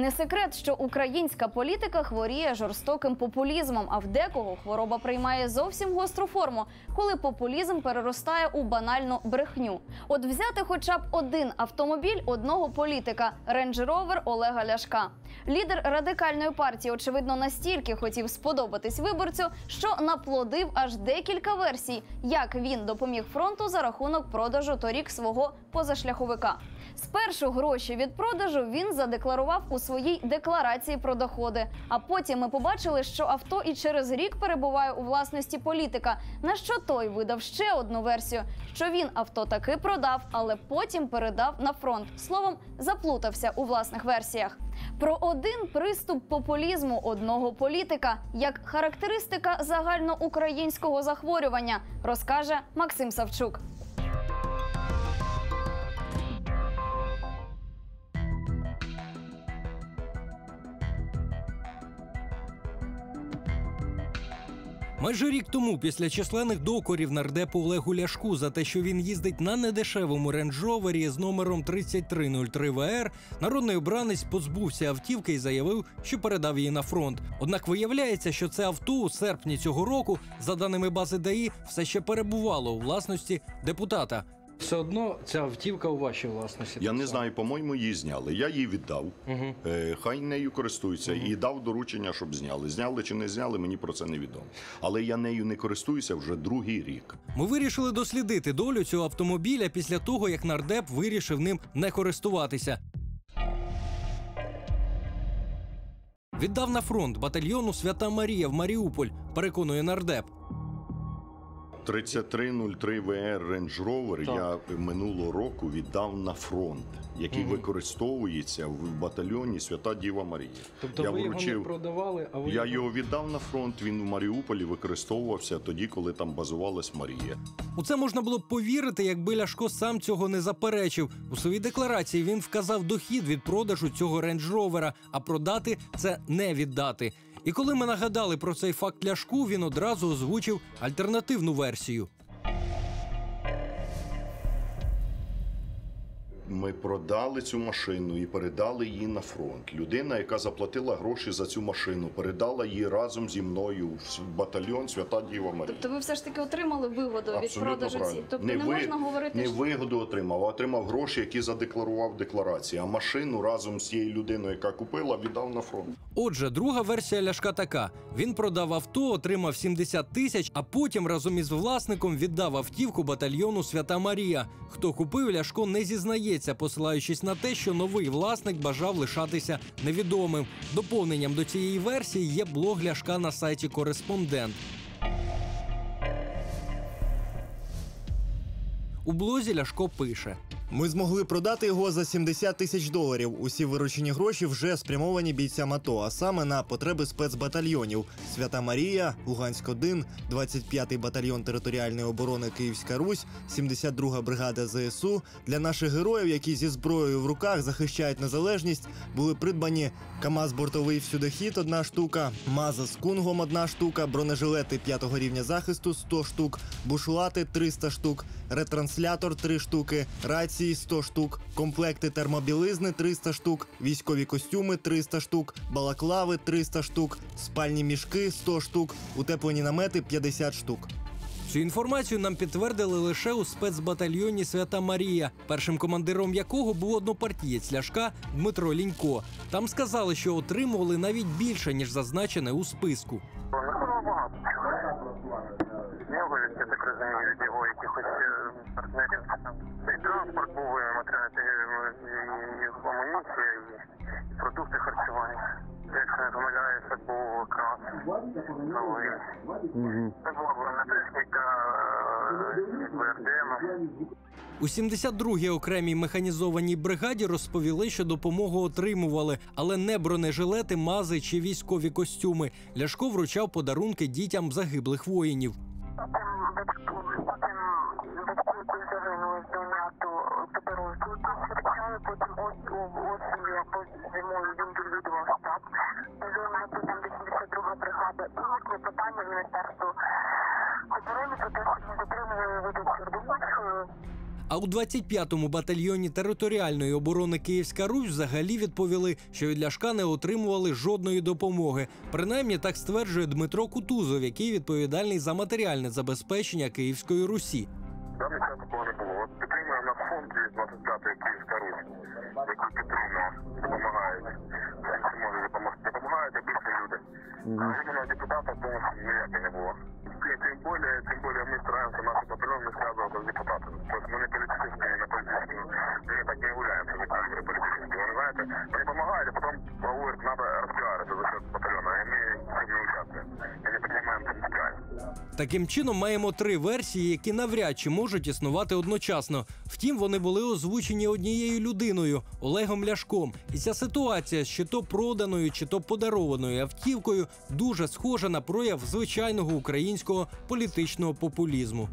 Не секрет, що українська політика хворіє жорстоким популізмом, а в декого хвороба приймає зовсім гостру форму, коли популізм переростає у банальну брехню. От взяти хоча б один автомобіль одного політика Rover Олега Ляшка. Лідер радикальної партії, очевидно, настільки хотів сподобатись виборцю, що наплодив аж декілька версій, як він допоміг фронту за рахунок продажу торік свого позашляховика. Спершу гроші від продажу він задекларував у своїй декларації про доходи. А потім ми побачили, що авто і через рік перебуває у власності політика. На що той видав ще одну версію, що він авто таки продав, але потім передав на фронт. Словом, заплутався у власних версіях. Про один приступ популізму одного політика як характеристика загальноукраїнського захворювання, розкаже Максим Савчук. Майже рік тому, після численних докорів нардепу Олегу Ляшку за те, що він їздить на недешевому рейндж-ровері з номером 3303 ВР, народний обранець позбувся автівки і заявив, що передав її на фронт. Однак виявляється, що це авто у серпні цього року, за даними бази ДАІ, все ще перебувало у власності депутата. Все одно ця автівка у вашій власності. Я не знаю, по-моєму, її зняли. Я її віддав. Е, Хай нею користуються і дав доручення, щоб зняли. Зняли чи не зняли, мені про це не відомо. Але я нею не користуюся вже другий рік. Ми вирішили дослідити долю цього автомобіля після того, як нардеп вирішив ним не користуватися. Віддав на фронт батальйону Свята Марія в Маріуполь, переконує нардеп. 3303 VR Range Rover Так. я минулого року віддав на фронт, який використовується в батальйоні Свята Діва Марія. Тобто я ви його не продавали, а ви Я його віддав на фронт. Він в Маріуполі використовувався тоді, коли там базувалась Марія. У це можна було б повірити, якби Ляшко сам цього не заперечив. У своїй декларації він вказав дохід від продажу цього рейндж-ровера, а продати це не віддати. І коли ми нагадали про цей факт Ляшку, він одразу озвучив альтернативну версію. Ми продали цю машину і передали її на фронт. Людина, яка заплатила гроші за цю машину, передала її разом зі мною в батальйон Свята Діва Марія. Тобто ви все ж таки отримали вигоду від продажу ці. Тобто не, ви- можна говорити, не що вигоду отримав, а отримав гроші, які задекларував в декларації. А машину разом з цією людиною, яка купила, віддав на фронт. Отже, друга версія Ляшка така: він продав авто, отримав 70 тисяч, а потім разом із власником віддав автівку батальйону Свята Марія. Хто купив, Ляшко не зізнається, посилаючись на те, що новий власник бажав лишатися невідомим. Доповненням до цієї версії є блог Ляшка на сайті Кореспондент. У блозі Ляшко пише. Ми змогли продати його за 70 тисяч доларів. Усі виручені гроші вже спрямовані бійцям АТО, а саме на потреби спецбатальйонів: Свята Марія, Луганськ 1 25-й батальйон територіальної оборони Київська Русь, 72-га бригада ЗСУ. Для наших героїв, які зі зброєю в руках захищають незалежність, були придбані КАМАЗ бортовий всюдохід одна штука, МАЗа з кунгом одна штука, бронежилети 5-го рівня захисту 100 штук, бушлати 300 штук, ретранслятор 3 штуки, рації 100 штук, комплекти термобілизни 300 штук, військові костюми 300 штук, балаклави 300 штук, спальні мішки 100 штук, утеплені намети 50 штук. Цю інформацію нам підтвердили лише у спецбатальйоні Свята Марія, першим командиром якого був однопартієць Ляшка Дмитро Лінько. Там сказали, що отримували навіть більше ніж зазначене у списку. Знявились, я так розумію, від його якихось е, партнерів. Цей транспорт був і матеріали, і амуніція, і продукти харчування. Якщо не помиляюся, це був крас новий. Це була бронетехніка, БРДМ. У 72-й окремій механізованій бригаді розповіли, що допомогу отримували, але не бронежилети, мази чи військові костюми. Ляшко вручав подарунки дітям загиблих воїнів. І клопотання в міністерству оборони про те, що ми дотримували видачу орденів. А у 25-му батальйоні територіальної оборони Київська Русь взагалі відповіли, що від Ляшка не отримували жодної допомоги. Принаймні так стверджує Дмитро Кутузов, який відповідальний за матеріальне забезпечення Київської Русі. Даний час такого не було. Підтримує нас фонд 25-ї Київська Русь, який підтримує, допомагають. Всім, хто може допомогти. Допомагають обичні люди. А іменно депутата допомоги ніякої не було. І тим більше, тим більше ми стараємося наш батальйон не зв'язувати з депутатами. Тобто ми не політичні, не політичні. Ми так не являємося законами політичні. Ви знаєте, вони допомагають, а потім говорять, треба розпіарити за счет батальйона. І ми цим не участвуємо. І не піднімаємо принципіально. Таким чином маємо три версії, які навряд чи можуть існувати одночасно. Втім, вони були озвучені однією людиною Олегом Ляшком. І ця ситуація з чи то проданою, чи то подарованою автівкою дуже схожа на прояв звичайного українського політичного популізму.